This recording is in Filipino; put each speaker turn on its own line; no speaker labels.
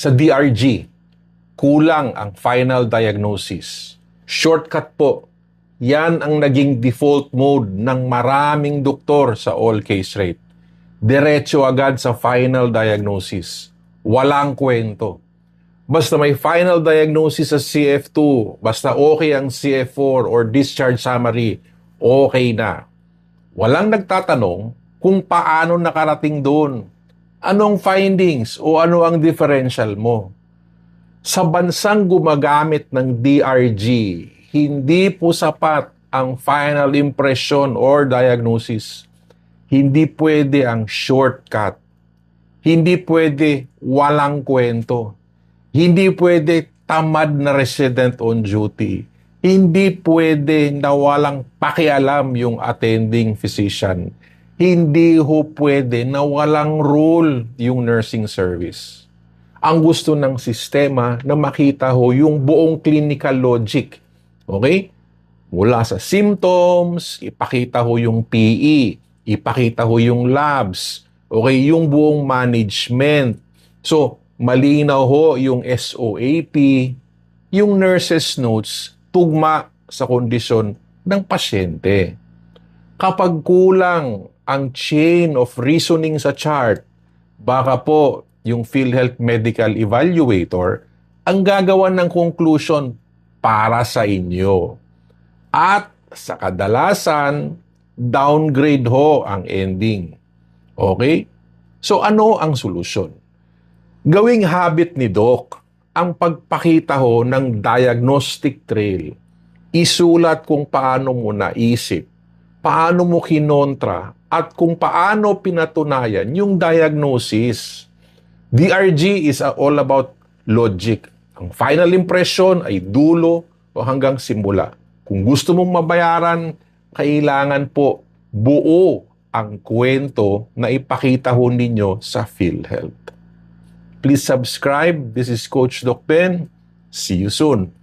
Sa DRG, kulang ang final diagnosis. Shortcut po, yan ang naging default mode ng maraming doktor sa all case rate. Diretso agad sa final diagnosis. Walang kwento. Basta may final diagnosis sa CF2, basta okay ang CF4 or discharge summary, okay na. Walang nagtatanong kung paano nakarating doon. Anong findings o ano ang differential mo? Sa bansang gumagamit ng DRG, hindi po sapat ang final impression or diagnosis. Hindi pwede ang shortcut. Hindi pwede walang kwento. Hindi pwede tamad na resident on duty. Hindi pwede na walang pakialam yung attending physician. Hindi ho pwede na walang role yung nursing service. Ang gusto ng sistema na makita ho yung buong clinical logic. Okay? Mula sa symptoms, ipakita ho yung PE, ipakita ho yung labs, okay, yung buong management. So, malinaw ho yung SOAP, yung nurses notes, tugma sa kondisyon ng pasyente. Kapag kulang ang chain of reasoning sa chart, baka po yung PhilHealth Medical Evaluator ang gagawa ng conclusion para sa inyo. At sa kadalasan, downgrade ho ang ending. Okay? So ano ang solusyon? Gawing habit ni Doc ang pagpakita ho ng diagnostic trail. Isulat kung paano mo naisip, paano mo kinontra, at kung paano pinatunayan yung diagnosis. DRG is all about logic. Ang final impression ay dulo o hanggang simula. Kung gusto mong mabayaran, kailangan po buo ang kwento na ipakita ho ninyo sa PhilHealth. Please subscribe. This is Coach Doc Ben. See you soon.